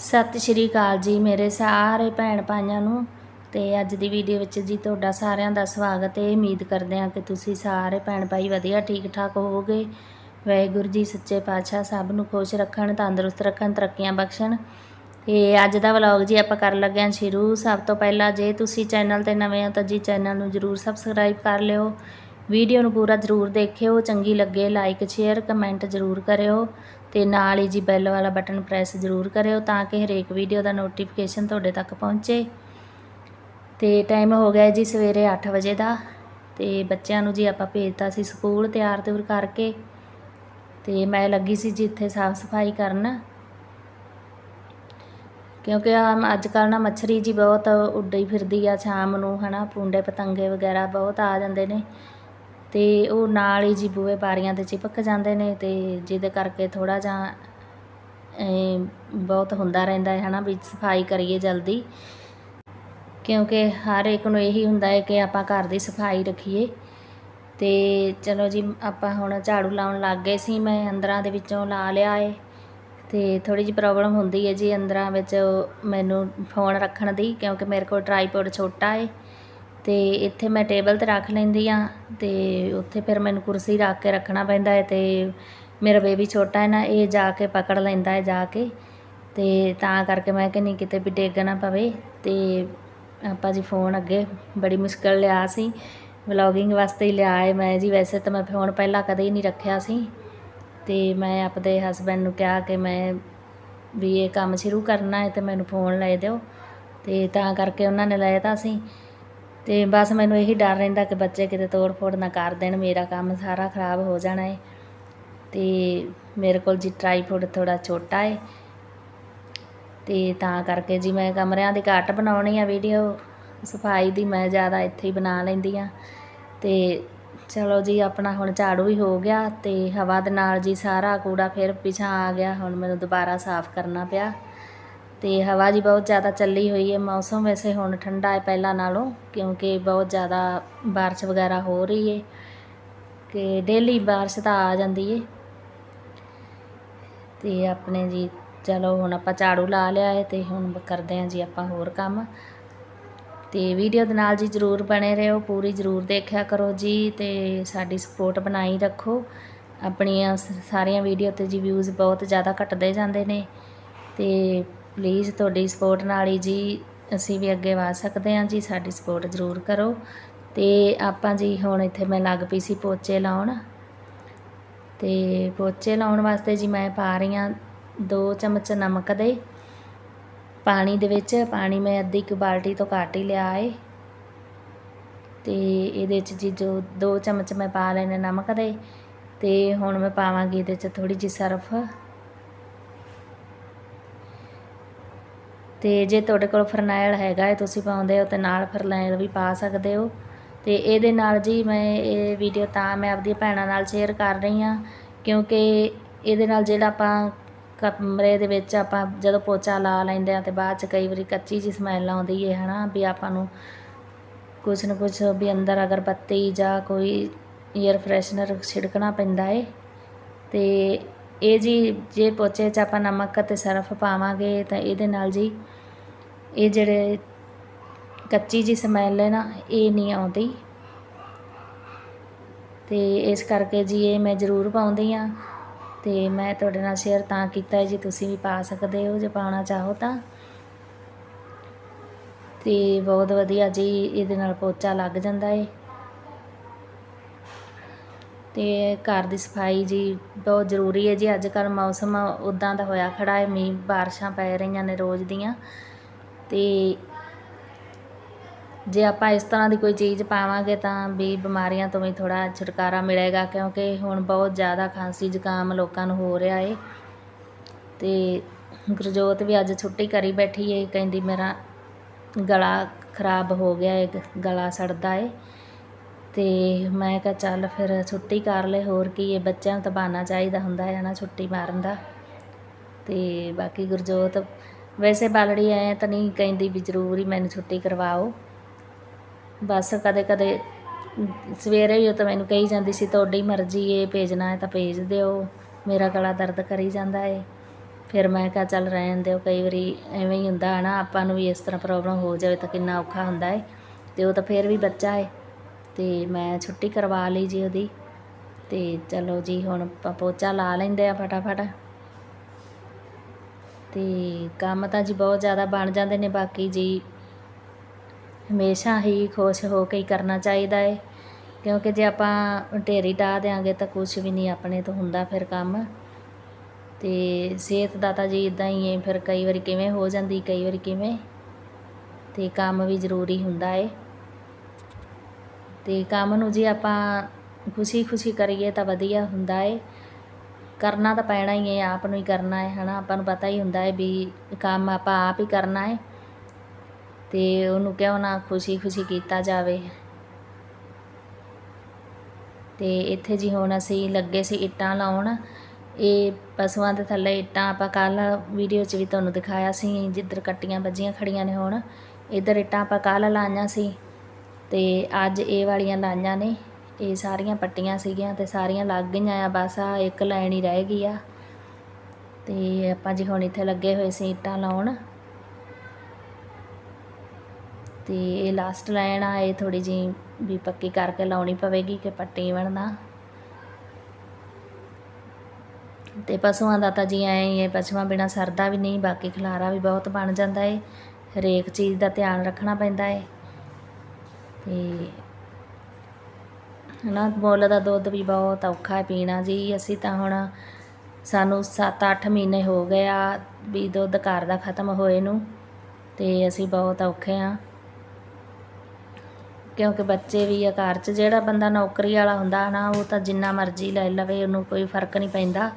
ਸਤਿ ਸ਼੍ਰੀ ਅਕਾਲ ਜੀ ਮੇਰੇ ਸਾਰੇ ਭੈਣ ਭਾਈਆਂ ਨੂੰ ਤੇ ਅੱਜ ਦੀ ਵੀਡੀਓ ਵਿੱਚ ਜੀ ਤੁਹਾਡਾ ਸਾਰਿਆਂ ਦਾ ਸਵਾਗਤ ਹੈ। ਉਮੀਦ ਕਰਦੇ ਹਾਂ ਕਿ ਤੁਸੀਂ ਸਾਰੇ ਭੈਣ ਭਾਈ ਵਧੀਆ ਠੀਕ ਠਾਕ ਹੋਵੋਗੇ। ਵਾਹਿਗੁਰੂ ਜੀ ਸੱਚੇ ਪਾਤਸ਼ਾਹ ਸਭ ਨੂੰ ਖੁਸ਼ ਰੱਖਣ, ਤੰਦਰੁਸਤ ਰੱਖਣ, ਤਰੱਕੀਆਂ ਬਖਸ਼ਣ। ਤੇ ਅੱਜ ਦਾ ਵਲੌਗ ਜੀ ਆਪਾਂ ਕਰਨ ਲੱਗੇ ਹਾਂ ਸ਼ੁਰੂ। ਸਭ ਤੋਂ ਪਹਿਲਾਂ ਜੇ ਤੁਸੀਂ ਚੈਨਲ ਤੇ ਨਵੇਂ ਹੋ ਤਾਂ ਜੀ ਚੈਨਲ ਨੂੰ ਜਰੂਰ ਸਬਸਕ੍ਰਾਈਬ ਕਰ ਲਿਓ। ਵੀਡੀਓ ਨੂੰ ਪੂਰਾ ਜਰੂਰ ਦੇਖਿਓ। ਚੰਗੀ ਲੱਗੇ ਲਾਈਕ ਸ਼ੇਅਰ ਕਮੈਂਟ ਜਰੂਰ ਕਰਿਓ। ਅਤੇ ਨਾਲ ਹੀ ਜੀ ਬੈਲ ਵਾਲਾ ਬਟਨ ਪ੍ਰੈਸ ਜਰੂਰ ਕਰਿਓ ਤਾਂ ਕਿ ਹਰੇਕ ਵੀਡੀਓ ਦਾ ਨੋਟੀਫਿਕੇਸ਼ਨ ਤੁਹਾਡੇ ਤੱਕ ਪਹੁੰਚੇ। ਤੇ ਟਾਈਮ ਹੋ ਗਿਆ ਜੀ ਸਵੇਰੇ 8 ਵਜੇ ਦਾ ਤੇ ਬੱਚਿਆਂ ਨੂੰ ਜੀ ਆਪਾਂ ਭੇਜਤਾ ਸੀ ਸਕੂਲ ਤਿਆਰ ਤਿਉਰ ਕਰਕੇ। ਤੇ ਮੈਂ ਲੱਗੀ ਸੀ ਜੀ ਇੱਥੇ ਸਾਫ਼ ਸਫ਼ਾਈ ਕਰਨ। ਕਿਉਂਕਿ ਆ ਅੱਜ ਕੱਲ੍ਹ ਨਾ ਮੱਛਰੀ ਜੀ ਬਹੁਤ ਉੱਡੀ ਫਿਰਦੀ ਆ ਸ਼ਾਮ ਨੂੰ, ਹਨਾ, ਪੁੰਡੇ ਪਤੰਗੇ ਵਗੈਰਾ ਬਹੁਤ ਆ ਜਾਂਦੇ ਨੇ। ਅਤੇ ਉਹ ਨਾਲ ਹੀ ਜੀ ਬੂਹੇ ਬਾਰੀਆਂ ਤੇ ਚਿਪਕ ਜਾਂਦੇ ਨੇ ਅਤੇ ਜਿਹਦੇ ਕਰਕੇ ਥੋੜ੍ਹਾ ਜਿਹਾ ਬਹੁਤ ਹੁੰਦਾ ਰਹਿੰਦਾ ਹੈ ਨਾ ਵੀ ਸਫ਼ਾਈ ਕਰੀਏ ਜਲਦੀ। ਕਿਉਂਕਿ ਹਰ ਇੱਕ ਨੂੰ ਇਹੀ ਹੁੰਦਾ ਹੈ ਕਿ ਆਪਾਂ ਘਰ ਦੀ ਸਫ਼ਾਈ ਰੱਖੀਏ। ਤੇ ਚਲੋ ਜੀ, ਆਪਾਂ ਹੁਣ ਝਾੜੂ ਲਾਉਣ ਲੱਗ ਗਏ ਸੀ, ਮੈਂ ਅੰਦਰਾਂ ਦੇ ਵਿੱਚੋਂ ਲਾ ਲਿਆ ਏ। ਤੇ ਥੋੜੀ ਜਿਹੀ ਪ੍ਰੋਬਲਮ ਹੁੰਦੀ ਹੈ ਜੀ ਅੰਦਰਾਂ ਵਿੱਚ ਮੈਨੂੰ ਫੋਨ ਰੱਖਣ ਦੀ, ਕਿਉਂਕਿ ਮੇਰੇ ਕੋਲ ਟ੍ਰਾਈਪੋਡ ਛੋਟਾ ਏ। ਅਤੇ ਇੱਥੇ ਮੈਂ ਟੇਬਲ ਤੇ ਰੱਖ ਲੈਂਦੀ ਹਾਂ ਅਤੇ ਉੱਥੇ ਫਿਰ ਮੈਨੂੰ ਕੁਰਸੀ ਰੱਖ ਕੇ ਰੱਖਣਾ ਪੈਂਦਾ ਹੈ ਅਤੇ ਮੇਰਾ ਬੇਬੀ ਛੋਟਾ ਹੈ ਨਾ, ਇਹ ਜਾ ਕੇ ਪਕੜ ਲੈਂਦਾ ਹੈ ਜਾ ਕੇ ਅਤੇ ਤਾਂ ਕਰਕੇ ਮੈਂ ਕਿ ਨਹੀਂ ਕਿਤੇ ਵੀ ਡਿੱਗ ਨਾ ਪਵੇ ਅਤੇ ਆਪਾਂ ਜੀ ਫੋਨ ਅੱਗੇ ਬੜੀ ਮੁਸ਼ਕਿਲ ਲਿਆ ਸੀ, ਵਲੋਗਿੰਗ ਵਾਸਤੇ ਹੀ ਲਿਆ ਹੈ ਮੈਂ ਜੀ, ਵੈਸੇ ਤਾਂ ਮੈਂ ਫੋਨ ਪਹਿਲਾਂ ਕਦੇ ਹੀ ਨਹੀਂ ਰੱਖਿਆ ਸੀ ਅਤੇ ਮੈਂ ਆਪਦੇ ਹਸਬੈਂਡ ਨੂੰ ਕਿਹਾ ਕਿ ਮੈਂ ਵੀ ਇਹ ਕੰਮ ਸ਼ੁਰੂ ਕਰਨਾ ਹੈ ਅਤੇ ਮੈਨੂੰ ਫੋਨ ਲੈ ਦਿਓ ਅਤੇ ਤਾਂ ਕਰਕੇ ਉਹਨਾਂ ਨੇ ਲਏ ਤਾ ਸੀ ਅਤੇ ਬਸ ਮੈਨੂੰ ਇਹੀ ਡਰ ਰਹਿੰਦਾ ਕਿ ਬੱਚੇ ਕਿਤੇ ਤੋੜ ਫੋੜ ਨਾ ਕਰ ਦੇਣ, ਮੇਰਾ ਕੰਮ ਸਾਰਾ ਖਰਾਬ ਹੋ ਜਾਣਾ ਹੈ ਅਤੇ ਮੇਰੇ ਕੋਲ ਜੀ ਟ੍ਰਾਈਪੋਡ ਥੋੜ੍ਹਾ ਛੋਟਾ ਹੈ ਅਤੇ ਤਾਂ ਕਰਕੇ ਜੀ ਮੈਂ ਕਮਰਿਆਂ ਦੀ ਘੱਟ ਬਣਾਉਣੀ ਆ ਵੀਡੀਓ ਸਫ਼ਾਈ ਦੀ ਮੈਂ ਜ਼ਿਆਦਾ ਇੱਥੇ ਹੀ ਬਣਾ ਲੈਂਦੀ ਆ। ਅਤੇ ਚਲੋ ਜੀ, ਆਪਣਾ ਹੁਣ ਝਾੜੂ ਵੀ ਹੋ ਗਿਆ ਅਤੇ ਹਵਾ ਦੇ ਨਾਲ ਜੀ ਸਾਰਾ ਕੂੜਾ ਫਿਰ ਪਿਛਾਂ ਆ ਗਿਆ, ਹੁਣ ਮੈਨੂੰ ਦੁਬਾਰਾ ਸਾਫ਼ ਕਰਨਾ ਪਿਆ। ਤੇ ਹਵਾ ਜੀ ਬਹੁਤ ਜ਼ਿਆਦਾ ਚੱਲੀ ਹੋਈ ਹੈ, ਮੌਸਮ ਵੈਸੇ ਹੁਣ ਠੰਡਾ ਹੈ ਪਹਿਲਾਂ ਨਾਲੋਂ, ਕਿਉਂਕਿ ਬਹੁਤ ਜ਼ਿਆਦਾ ਬਾਰਿਸ਼ ਵਗੈਰਾ ਹੋ ਰਹੀ ਹੈ ਕਿ ਡੇਲੀ ਬਾਰਿਸ਼ ਤਾਂ ਆ ਜਾਂਦੀ ਹੈ। ਤੇ ਆਪਣੇ ਜੀ, ਚਲੋ ਹੁਣ ਆਪਾਂ ਝਾੜੂ ਲਾ ਲਿਆ ਹੈ ਤੇ ਹੁਣ ਕਰਦੇ ਹਾਂ ਜੀ ਆਪਾਂ ਹੋਰ ਕੰਮ। ਤੇ ਵੀਡੀਓ ਦੇ ਨਾਲ ਜੀ ਜਰੂਰ ਬਣੇ ਰਹੋ, ਪੂਰੀ ਜਰੂਰ ਦੇਖਿਆ ਕਰੋ ਜੀ ਤੇ ਸਾਡੀ ਸਪੋਰਟ ਬਣਾਈ ਰੱਖੋ। ਆਪਣੀਆਂ ਸ- ਸਾਰੀਆਂ ਵੀਡੀਓ ਤੇ ਜੀ ਵਿਊਜ਼ ਬਹੁਤ ਜ਼ਿਆਦਾ ਘਟਦੇ ਜਾਂਦੇ ਨੇ ਤੇ ਪਲੀਜ਼ ਤੁਹਾਡੀ ਸਪੋਰਟ ਨਾਲ ਹੀ ਜੀ ਅਸੀਂ ਵੀ ਅੱਗੇ ਵਧ ਸਕਦੇ ਹਾਂ ਜੀ, ਸਾਡੀ ਸਪੋਰਟ ਜਰੂਰ ਕਰੋ। ਤੇ ਆਪਾਂ ਜੀ ਹੁਣ ਇੱਥੇ ਮੈਂ ਲੱਗ ਪਈ ਸੀ ਪੋਚੇ ਲਾਉਣ। ਤੇ ਪੋਚੇ ਲਾਉਣ ਵਾਸਤੇ ਜੀ ਮੈਂ ਪਾ ਰਹੀ ਹਾਂ 2 ਚਮਚ ਨਮਕ ਦੇ ਪਾਣੀ ਦੇ ਵਿੱਚ। ਪਾਣੀ ਮੈਂ ਅੱਧੀ ਕੁ ਬਾਲਟੀ ਤੋਂ ਘੱਟ ਹੀ ਲਿਆ ਏ। ਤੇ ਇਹਦੇ ਵਿੱਚ ਜੀ ਜੋ 2 ਚਮਚ ਮੈਂ ਪਾ ਲੈਣੇ ਨਮਕ ਦੇ। ਤੇ ਹੁਣ ਮੈਂ ਪਾਵਾਂਗੀ ਇਹਦੇ ਵਿੱਚ ਥੋੜੀ ਜਿਹੀ ਸਰਫ। ਤੇ ਜੇ ਤੁਹਾਡੇ ਕੋਲ ਫਰਨੈਲ ਹੈਗਾ ਹੈ, ਤੁਸੀਂ ਪਾਉਂਦੇ ਹੋ ਤੇ ਨਾਲ ਫਰਨੈਲ ਵੀ ਪਾ ਸਕਦੇ ਹੋ। ਤੇ ਇਹਦੇ ਨਾਲ ਜੀ ਮੈਂ ਇਹ ਵੀਡੀਓ ਤਾਂ ਮੈਂ ਆਪਦੀਆਂ ਭੈਣਾਂ ਨਾਲ ਸ਼ੇਅਰ ਕਰ ਰਹੀ ਹਾਂ, ਕਿਉਂਕਿ ਇਹਦੇ ਨਾਲ ਜਿਹੜਾ ਆਪਾਂ ਕਮਰੇ ਦੇ ਵਿੱਚ ਆਪਾਂ ਜਦੋਂ ਪੋਚਾ ਲਾ ਲੈਂਦੇ ਆ ਤੇ ਬਾਅਦ ਚ ਕਈ ਵਾਰੀ ਕੱਚੀ ਜੀ ਸਮੈਲ ਆਉਂਦੀ ਹੈ, ਹਨਾ, ਵੀ ਆਪਾਂ ਨੂੰ ਕੁਛ ਨਾ ਕੁਛ ਵੀ ਅੰਦਰ ਅਗਰ ਬੱਤੀ ਜਾਂ ਕੋਈ ਏਅਰ ਫਰੈਸ਼ਨਰ ਛਿੜਕਣਾ ਪੈਂਦਾ ਏ ਤੇ ਇਹ ਜੀ ਜੇ ਪੋਚੇ 'ਚ ਆਪਾਂ ਨਮਕ ਅਤੇ ਸਰਫ ਪਾਵਾਂਗੇ ਤਾਂ ਇਹਦੇ ਨਾਲ ਜੀ ਇਹ ਜਿਹੜੇ ਕੱਚੀ ਜੀ ਸਮੈਲ ਹੈ ਨਾ, ਇਹ ਨਹੀਂ ਆਉਂਦੀ। ਤੇ ਇਸ ਕਰਕੇ ਜੀ ਇਹ ਮੈਂ ਜ਼ਰੂਰ ਪਾਉਂਦੀ ਆ ਤੇ ਮੈਂ ਤੁਹਾਡੇ ਨਾਲ ਸ਼ੇਅਰ ਤਾਂ ਕੀਤਾ ਹੈ, ਜੀ ਤੁਸੀਂ ਵੀ ਪਾ ਸਕਦੇ ਹੋ, ਜੇ ਪਾਉਣਾ ਚਾਹੋ ਤਾਂ। ਤੇ ਬਹੁਤ ਵਧੀਆ ਜੀ, ਇਹਦੇ ਨਾਲ ਪੋਚਾ ਲੱਗ ਜਾਂਦਾ ਏ। ਅਤੇ ਘਰ ਦੀ ਸਫ਼ਾਈ ਜੀ ਬਹੁਤ ਜ਼ਰੂਰੀ ਹੈ ਜੀ। ਅੱਜ ਕੱਲ੍ਹ ਮੌਸਮ ਉੱਦਾਂ ਦਾ ਹੋਇਆ ਖੜ੍ਹਾ ਹੈ, ਮੀਂਹ ਬਾਰਿਸ਼ਾਂ ਪੈ ਰਹੀਆਂ ਨੇ ਰੋਜ਼ ਦੀਆਂ। ਅਤੇ ਜੇ ਆਪਾਂ ਇਸ ਤਰ੍ਹਾਂ ਦੀ ਕੋਈ ਚੀਜ਼ ਪਾਵਾਂਗੇ ਤਾਂ ਵੀ ਬਿਮਾਰੀਆਂ ਤੋਂ ਵੀ ਥੋੜ੍ਹਾ ਛੁਟਕਾਰਾ ਮਿਲੇਗਾ, ਕਿਉਂਕਿ ਹੁਣ ਬਹੁਤ ਜ਼ਿਆਦਾ ਖਾਂਸੀ ਜ਼ੁਕਾਮ ਲੋਕਾਂ ਨੂੰ ਹੋ ਰਿਹਾ ਏ। ਅਤੇ ਗੁਰਜੋਤ ਵੀ ਅੱਜ ਛੁੱਟੀ ਕਰੀ ਬੈਠੀ ਏ, ਕਹਿੰਦੀ ਮੇਰਾ ਗਲਾ ਖਰਾਬ ਹੋ ਗਿਆ ਏ, ਗਲਾ ਸੜਦਾ ਏ। ਅਤੇ ਮੈਂ ਕਿਹਾ ਚੱਲ ਫਿਰ ਛੁੱਟੀ ਕਰ ਲਏ ਹੋਰ ਕੀ ਹੈ ਬੱਚਿਆਂ ਨੂੰ ਤਾਂ ਬਹਾਨਾ ਚਾਹੀਦਾ ਹੁੰਦਾ ਹੈ ਨਾ ਛੁੱਟੀ ਮਾਰਨ ਦਾ। ਅਤੇ ਬਾਕੀ ਗੁਰਜੋਤ, ਵੈਸੇ ਬਾਲੜੀ ਐਂ ਤਾਂ ਨਹੀਂ ਕਹਿੰਦੀ ਵੀ ਜ਼ਰੂਰ ਹੀ ਮੈਨੂੰ ਛੁੱਟੀ ਕਰਵਾਓ। ਬਸ ਕਦੇ ਕਦੇ ਸਵੇਰੇ ਵੀ ਉਹ ਤਾਂ ਮੈਨੂੰ ਕਹੀ ਜਾਂਦੀ ਸੀ, ਤੁਹਾਡੀ ਮਰਜ਼ੀ ਏ, ਭੇਜਣਾ ਹੈ ਤਾਂ ਭੇਜ ਦਿਓ, ਮੇਰਾ ਗਲਾ ਦਰਦ ਕਰੀ ਜਾਂਦਾ ਏ। ਫਿਰ ਮੈਂ ਕਿਹਾ ਚੱਲ ਰਹਿਣ ਦਿਓ, ਕਈ ਵਾਰੀ ਐਵੇਂ ਹੀ ਹੁੰਦਾ ਹੈ ਨਾ, ਆਪਾਂ ਨੂੰ ਵੀ ਇਸ ਤਰ੍ਹਾਂ ਪ੍ਰੋਬਲਮ ਹੋ ਜਾਵੇ ਤਾਂ ਕਿੰਨਾ ਔਖਾ ਹੁੰਦਾ ਹੈ ਅਤੇ ਉਹ ਤਾਂ ਫਿਰ ਵੀ ਬੱਚਾ ਹੈ ਤੇ ਮੈਂ ਛੁੱਟੀ ਕਰਵਾ ਲਈ ਜੀ ਉਹਦੀ। ਤੇ ਚਲੋ ਜੀ, ਹੁਣ ਆਪਾਂ ਪੋਚਾ ਲਾ ਲੈਂਦੇ ਆ ਫਟਾਫਟ। ਤੇ ਕੰਮ ਤਾਂ ਜੀ ਬਹੁਤ ਜ਼ਿਆਦਾ ਬਣ ਜਾਂਦੇ ਨੇ, ਬਾਕੀ ਜੀ ਹਮੇਸ਼ਾ ਹੀ ਖੁਸ਼ ਹੋ ਕੇ ਹੀ ਕਰਨਾ ਚਾਹੀਦਾ ਹੈ ਕਿਉਂਕਿ ਜੇ ਆਪਾਂ ਢੇਰੀ ਢਾ ਦਿਆਂਗੇ ਤਾਂ ਕੁਝ ਵੀ ਨਹੀਂ ਆਪਣੇ ਤੋਂ ਹੁੰਦਾ ਫਿਰ ਕੰਮ। ਤੇ ਸਿਹਤ ਦਾ ਤਾਂ ਜੀ ਇਦਾਂ ਹੀ ਹੈ ਫਿਰ ਕਈ ਵਾਰੀ ਕਿਵੇਂ ਹੋ ਜਾਂਦੀ, ਕਈ ਵਾਰੀ ਕਿਵੇਂ। ਤੇ ਕੰਮ ਵੀ ਜ਼ਰੂਰੀ ਹੁੰਦਾ ਹੈ ਅਤੇ ਕੰਮ ਨੂੰ ਜੇ ਆਪਾਂ ਖੁਸ਼ੀ ਖੁਸ਼ੀ ਕਰੀਏ ਤਾਂ ਵਧੀਆ ਹੁੰਦਾ ਹੈ ਕਰਨਾ ਤਾਂ ਪੈਣਾ ਹੀ ਹੈ ਆਪ ਨੂੰ ਹੀ ਕਰਨਾ ਹੈ ਹੈ ਨਾ ਆਪਾਂ ਨੂੰ ਪਤਾ ਹੀ ਹੁੰਦਾ ਹੈ ਵੀ ਕੰਮ ਆਪਾਂ ਆਪ ਹੀ ਕਰਨਾ ਹੈ ਅਤੇ ਉਹਨੂੰ ਕਿਉਂ ਨਾ ਖੁਸ਼ੀ ਖੁਸ਼ੀ ਕੀਤਾ ਜਾਵੇ। ਅਤੇ ਇੱਥੇ ਜੀ ਹੁਣ ਅਸੀਂ ਲੱਗੇ ਸੀ ਇੱਟਾਂ ਲਾਉਣ। ਇਹ ਪਸ਼ੂਆਂ ਦੇ ਥੱਲੇ ਇੱਟਾਂ ਆਪਾਂ ਕੱਲ ਵੀਡੀਓ 'ਚ ਵੀ ਤੁਹਾਨੂੰ ਦਿਖਾਇਆ ਸੀ, ਜਿੱਧਰ ਕੱਟੀਆਂ ਵੱਜੀਆਂ ਖੜੀਆਂ ਨੇ ਹੁਣ। ਇੱਧਰ ਇੱਟਾਂ ਆਪਾਂ ਕੱਲ ਲਾਈਆਂ ਸੀ। ਅਤੇ ਅੱਜ ਇਹ ਵਾਲੀਆਂ ਲਾਈਆਂ ਨੇ, ਇਹ ਸਾਰੀਆਂ ਪੱਟੀਆਂ ਸੀਗੀਆਂ ਅਤੇ ਸਾਰੀਆਂ ਲੱਗ ਗਈਆਂ ਆ, ਬਸ ਆ ਇੱਕ ਲਾਈਨ ਹੀ ਰਹਿ ਗਈ ਆ। ਅਤੇ ਆਪਾਂ ਜੀ ਹੁਣ ਇੱਥੇ ਲੱਗੇ ਹੋਏ ਸੀ ਇੱਟਾਂ ਲਾਉਣ। ਤੇ ਇਹ ਲਾਸਟ ਲਾਈਨ ਆ, ਇਹ ਥੋੜੀ ਜੀ ਵੀ ਪੱਕੀ ਕਰਕੇ ਲਾਉਣੀ ਪਵੇਗੀ ਕਿ ਪੱਟੀ ਬਣਨਾ ਤੇ ਪਸ਼ੂਆਂ ਦਾ ਤਾਂ ਜੀ ਐਂ ਹੀ ਹੈ, ਪਸ਼ੂਆਂ ਬਿਨਾ ਸਰਦਾ ਵੀ ਨਹੀਂ, ਬਾਕੀ ਖਲਾਰਾ ਵੀ ਬਹੁਤ ਬਣ ਜਾਂਦਾ ਏ। ਹਰੇਕ ਚੀਜ਼ ਦਾ ਧਿਆਨ ਰੱਖਣਾ ਪੈਂਦਾ ਏ। ਤੇ ਹਨਾ, ਮੁੱਲ ਦਾ ਦੁੱਧ ਵੀ ਬਹੁਤ ਔਖਾ ਪੀਣਾ ਜੀ। ਅਸੀਂ ਤਾਂ ਹੁਣ ਸਾਨੂੰ 7-8 ਮਹੀਨੇ ਹੋ ਗਏ ਆ ਵੀ ਦੁੱਧ ਘਰ ਦਾ ਖਤਮ ਹੋਏ ਨੂੰ ਤੇ ਅਸੀਂ ਬਹੁਤ ਔਖੇ ਆ। ਕਿਉਂਕਿ ਬੱਚੇ ਵੀ ਆ ਘਰ 'ਚ, ਜਿਹੜਾ ਬੰਦਾ ਨੌਕਰੀ ਵਾਲਾ ਹੁੰਦਾ ਨਾ, ਉਹ ਤਾਂ ਜਿੰਨਾ ਮਰਜ਼ੀ ਲੈ ਲਵੇ, ਉਹਨੂੰ ਕੋਈ ਫ਼ਰਕ ਨਹੀਂ ਪੈਂਦਾ।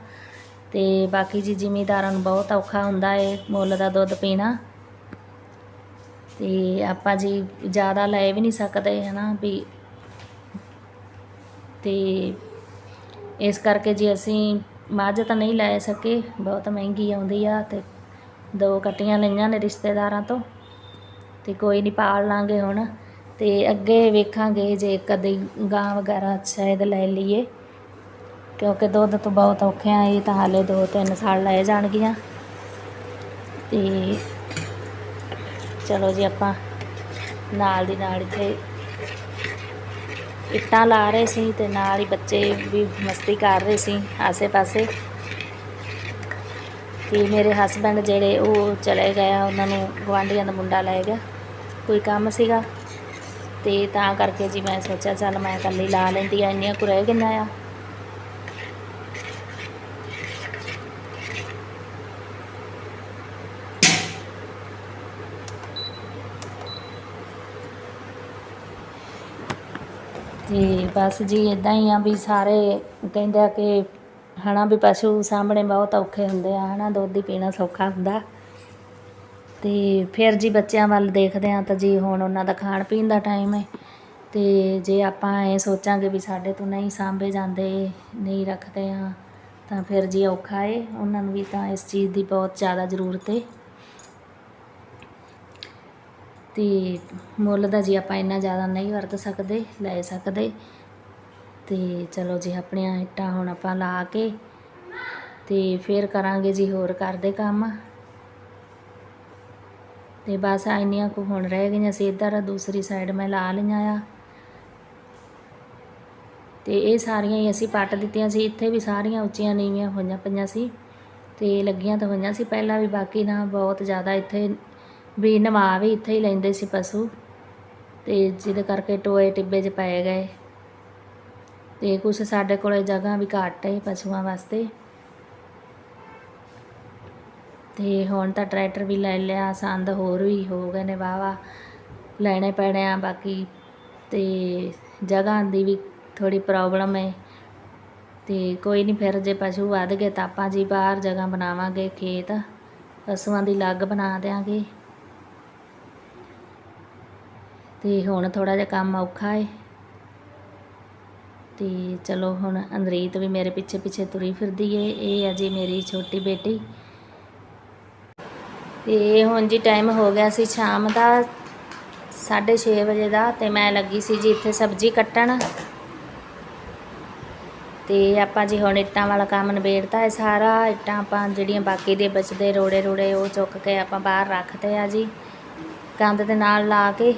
ਤੇ ਬਾਕੀ ਜੀ ਜ਼ਿਮੀਦਾਰਾਂ ਨੂੰ ਬਹੁਤ ਔਖਾ ਹੁੰਦਾ ਏ ਮੁੱਲ ਦਾ ਦੁੱਧ ਪੀਣਾ। ਅਤੇ ਆਪਾਂ ਜੀ ਜ਼ਿਆਦਾ ਲੈ ਵੀ ਨਹੀਂ ਸਕਦੇ ਹੈ ਨਾ ਵੀ ਅਤੇ ਇਸ ਕਰਕੇ ਜੀ ਅਸੀਂ ਮੱਝ ਤਾਂ ਨਹੀਂ ਲੈ ਸਕੇ, ਬਹੁਤ ਮਹਿੰਗੀ ਆਉਂਦੀ ਆ ਅਤੇ ਦੋ ਕੱਟੀਆਂ ਲਈਆਂ ਨੇ ਰਿਸ਼ਤੇਦਾਰਾਂ ਤੋਂ ਤੇ ਕੋਈ ਨਹੀਂ ਪਾਲ ਲਾਂਗੇ ਹੁਣ ਤੇ ਅੱਗੇ ਵੇਖਾਂਗੇ ਜੇ ਕਦੇ ਗਾਂ ਵਗੈਰਾ ਸ਼ਾਇਦ ਲੈ ਲਈਏ, ਕਿਉਂਕਿ ਦੁੱਧ ਤੋਂ ਬਹੁਤ ਔਖੇ ਆ, ਇਹ ਤਾਂ ਹਾਲੇ 2-3 ਸਾਲ ਲੈ ਜਾਣਗੀਆਂ ਤੇ ਚਲੋ ਜੀ ਆਪਾਂ ਨਾਲ ਦੀ ਨਾਲ ਇੱਥੇ ਇੱਟਾਂ ਲਾ ਰਹੇ ਸੀ ਤੇ ਨਾਲ ਹੀ ਬੱਚੇ ਵੀ ਮਸਤੀ ਕਰ ਰਹੇ ਸੀ ਆਸੇ-ਪਾਸੇ। ਤੇ ਮੇਰੇ ਹਸਬੰਡ ਜਿਹੜੇ ਉਹ ਚਲੇ ਗਏ ਆ, ਉਹਨਾਂ ਨੂੰ ਗਵਾਂਢੀਆਂ ਦਾ ਮੁੰਡਾ ਲੈ ਗਿਆ। ਕੋਈ ਕੰਮ ਸੀਗਾ ਤੇ ਤਾਂ ਕਰਕੇ ਜੀ ਮੈਂ ਸੋਚਿਆ, ਚੱਲ ਮੈਂ ਇਕੱਲੀ ਲਾ ਲੈਂਦੀ ਆ, ਇੰਨੀਆਂ ਕੁ ਰਹਿ ਗਈਆਂ ਆ। ਅਤੇ ਬਸ ਜੀ ਇੱਦਾਂ ਹੀ ਆ ਵੀ ਸਾਰੇ ਕਹਿੰਦੇ ਆ ਕਿ ਹੈ ਨਾ ਵੀ ਪਸ਼ੂ ਸਾਹਮਣੇ ਬਹੁਤ ਔਖੇ ਹੁੰਦੇ ਆ ਹੈ ਨਾ ਦੁੱਧ ਹੀ ਪੀਣਾ ਸੌਖਾ ਹੁੰਦਾ। ਅਤੇ ਫਿਰ ਜੀ ਬੱਚਿਆਂ ਵੱਲ ਦੇਖਦੇ ਆ ਤਾਂ ਜੀ ਹੁਣ ਉਹਨਾਂ ਦਾ ਖਾਣ ਪੀਣ ਦਾ ਟਾਈਮ ਹੈ ਅਤੇ ਜੇ ਆਪਾਂ ਇਹ ਸੋਚਾਂਗੇ ਵੀ ਸਾਡੇ ਤੋਂ ਨਹੀਂ ਸਾਂਭੇ ਜਾਂਦੇ, ਨਹੀਂ ਰੱਖਦੇ ਆ, ਤਾਂ ਫਿਰ ਜੀ ਔਖਾ ਏ। ਉਹਨਾਂ ਨੂੰ ਵੀ ਤਾਂ ਇਸ ਚੀਜ਼ ਦੀ ਬਹੁਤ ਜ਼ਿਆਦਾ ਜ਼ਰੂਰਤ ਏ। ਅਤੇ ਮੁੱਲ ਦਾ ਜੀ ਆਪਾਂ ਇੰਨਾ ਜ਼ਿਆਦਾ ਨਹੀਂ ਵਰਤ ਸਕਦੇ, ਲੈ ਸਕਦੇ। ਅਤੇ ਚਲੋ ਜੀ ਆਪਣੀਆਂ ਇੱਟਾਂ ਹੁਣ ਆਪਾਂ ਲਾ ਕੇ ਅਤੇ ਫਿਰ ਕਰਾਂਗੇ ਜੀ ਹੋਰ ਕਰਦੇ ਕੰਮ। ਤੇ ਬਸ ਇੰਨੀਆਂ ਕੁ ਹੁਣ ਰਹਿ ਗਈਆਂ ਸੀ, ਇੱਧਰ ਦੂਸਰੀ ਸਾਈਡ ਮੈਂ ਲਾ ਲਈਆਂ ਆ। ਤੇ ਇਹ ਸਾਰੀਆਂ ਹੀ ਅਸੀਂ ਪੱਟ ਦਿੱਤੀਆਂ ਸੀ, ਇੱਥੇ ਵੀ ਸਾਰੀਆਂ ਉੱਚੀਆਂ ਨੀਵੀਆਂ ਹੋਈਆਂ ਪਈਆਂ ਸੀ। ਤੇ ਲੱਗੀਆਂ ਤਾਂ ਹੋਈਆਂ ਸੀ, ਪਹਿਲਾਂ ਵੀ ਬਾਕੀ ਨਾ ਬਹੁਤ ਜ਼ਿਆਦਾ ਇੱਥੇ ਵੀ ਨਵਾ ਵੀ ਇੱਥੇ ਹੀ ਲੈਂਦੇ ਸੀ ਪਸ਼ੂ ਤੇ ਜਿਹਦੇ ਕਰਕੇ ਟੋਏ ਟਿੱਬੇ 'ਚ ਪਏ ਗਏ। ਤੇ ਕੁਛ ਸਾਡੇ ਕੋਲੇ ਜਗ੍ਹਾ ਵੀ ਘੱਟ ਹੈ ਪਸ਼ੂਆਂ ਵਾਸਤੇ। ਤੇ ਹੁਣ ਤਾਂ ਟਰੈਕਟਰ ਵੀ ਲੈ ਲਿਆ, ਸੰਦ ਹੋਰ ਵੀ ਹੋ ਗਏ ਨੇ ਵਾਵਾ ਲੈਣੇ ਪੈਣੇ ਆ ਬਾਕੀ। ਤੇ ਜਗ੍ਹਾ ਦੀ ਵੀ ਥੋੜੀ ਪ੍ਰੋਬਲਮ ਹੈ। ਤੇ ਕੋਈ ਨਹੀਂ ਫਿਰ ਜੇ ਪਸ਼ੂ ਵੱਧ ਗਏ ਤਾਂ ਆਪਾਂ ਜੀ ਬਾਹਰ ਜਗ੍ਹਾ ਬਣਾਵਾਂਗੇ ਖੇਤ, ਪਸ਼ੂਆਂ ਦੀ ਲੱਗ ਬਣਾ ਦਿਆਂਗੇ। ਤੇ ਹੁਣ ਥੋੜਾ ਜਿਹਾ ਕੰਮ ਔਖਾ ਹੈ ਤੇ ਚਲੋ ਹੁਣ ਅੰਦਰੀਤ ਵੀ ਮੇਰੇ ਪਿੱਛੇ ਪਿੱਛੇ ਤੁਰੀ ਫਿਰਦੀ ਏ, ਇਹ ਹੈ ਜੀ ਮੇਰੀ ਛੋਟੀ ਬੇਟੀ। ਤੇ ਹੁਣ ਜੀ ਟਾਈਮ ਹੋ ਗਿਆ ਸੀ ਸ਼ਾਮ ਦਾ 6:30 ਵਜੇ ਦਾ ਤੇ ਮੈਂ ਲੱਗੀ ਸੀ ਜੀ ਇੱਥੇ ਸਬਜ਼ੀ ਕੱਟਣ। ਤੇ ਆਪਾਂ ਜੀ ਹੁਣ ਇੱਟਾਂ ਵਾਲਾ ਕੰਮ ਨਿਬੇੜਤਾ ਹੈ ਸਾਰਾ, ਇੱਟਾਂ ਆਪਾਂ ਜਿਹੜੀਆਂ ਬਾਕੀ ਦੇ ਬਚਦੇ ਰੋੜੇ ਰੋੜੇ ਉਹ ਚੁੱਕ ਕੇ ਆਪਾਂ ਬਾਹਰ ਰੱਖਦੇ ਆ ਜੀ। ਕੰਧ ਦੇ ਨਾਲ ਲਾ ਕੇ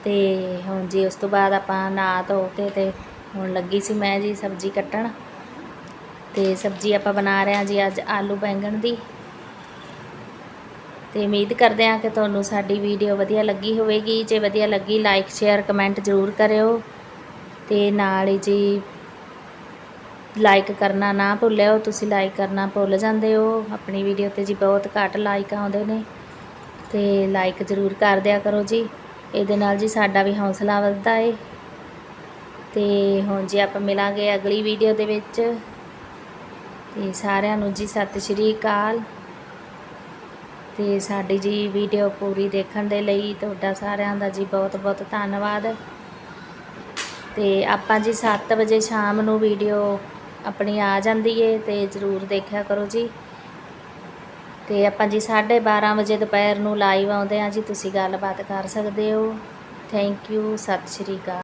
ਅਤੇ ਹੁਣ ਜੀ ਉਸ ਤੋਂ ਬਾਅਦ ਆਪਾਂ ਨਹਾ ਧੋ ਕੇ ਅਤੇ ਹੁਣ ਲੱਗੀ ਸੀ ਮੈਂ ਜੀ ਸਬਜ਼ੀ ਕੱਟਣ। ਅਤੇ ਸਬਜ਼ੀ ਆਪਾਂ ਬਣਾ ਰਹੇ ਹਾਂ ਜੀ ਅੱਜ ਆਲੂ ਬੈਂਗਣ ਦੀ। ਤੇ ਉਮੀਦ ਕਰਦੇ ਹਾਂ ਕਿ ਤੁਹਾਨੂੰ ਸਾਡੀ ਵੀਡੀਓ ਵਧੀਆ ਲੱਗੀ ਹੋਵੇਗੀ। ਜੇ ਵਧੀਆ ਲੱਗੀ ਲਾਈਕ ਸ਼ੇਅਰ ਕਮੈਂਟ ਜ਼ਰੂਰ ਕਰਿਓ। ਤੇ ਨਾਲ ਹੀ ਜੀ ਲਾਈਕ ਕਰਨਾ ਨਾ ਭੁੱਲਿਓ, ਤੁਸੀਂ ਲਾਈਕ ਕਰਨਾ ਭੁੱਲ ਜਾਂਦੇ ਹੋ। ਆਪਣੀ ਵੀਡੀਓ ਤੇ ਜੀ ਬਹੁਤ ਘੱਟ ਲਾਈਕ ਆਉਂਦੇ ਨੇ। ਤੇ ਲਾਈਕ ਜ਼ਰੂਰ ਕਰ ਦਿਆ ਕਰੋ ਜੀ। ਇਹਦੇ ਨਾਲ ਜੀ ਸਾਡਾ ਵੀ ਹੌਸਲਾ ਵੱਧਦਾ ਏ। ਤੇ ਹੁਣ ਜੀ ਆਪਾਂ ਮਿਲਾਂਗੇ ਅਗਲੀ ਵੀਡੀਓ ਦੇ ਵਿੱਚ। ਤੇ ਸਾਰਿਆਂ ਨੂੰ ਜੀ ਸਤਿ ਸ਼੍ਰੀ ਅਕਾਲ। ਤੇ ਸਾਡੀ ਜੀ ਵੀਡੀਓ ਪੂਰੀ ਦੇਖਣ ਦੇ ਲਈ ਤੁਹਾਡਾ ਸਾਰਿਆਂ ਦਾ ਜੀ ਬਹੁਤ ਬਹੁਤ ਧੰਨਵਾਦ। ਤੇ ਆਪਾਂ ਜੀ 7 ਵਜੇ ਸ਼ਾਮ ਨੂੰ ਵੀਡੀਓ ਆਪਣੀ ਆ ਜਾਂਦੀ ਏ ਤੇ ਜ਼ਰੂਰ ਦੇਖਿਆ ਕਰੋ ਜੀ। ਤੇ ਆਪਾਂ ਜੀ 12:30 ਵਜੇ ਦੁਪਹਿਰ ਨੂੰ ਲਾਈਵ ਆਉਂਦੇ ਆ ਜੀ, ਤੁਸੀਂ ਗੱਲਬਾਤ ਕਰ ਸਕਦੇ ਹੋ। ਥੈਂਕ ਯੂ ਸਤਿ ਸ਼੍ਰੀ ਅਕਾਲ।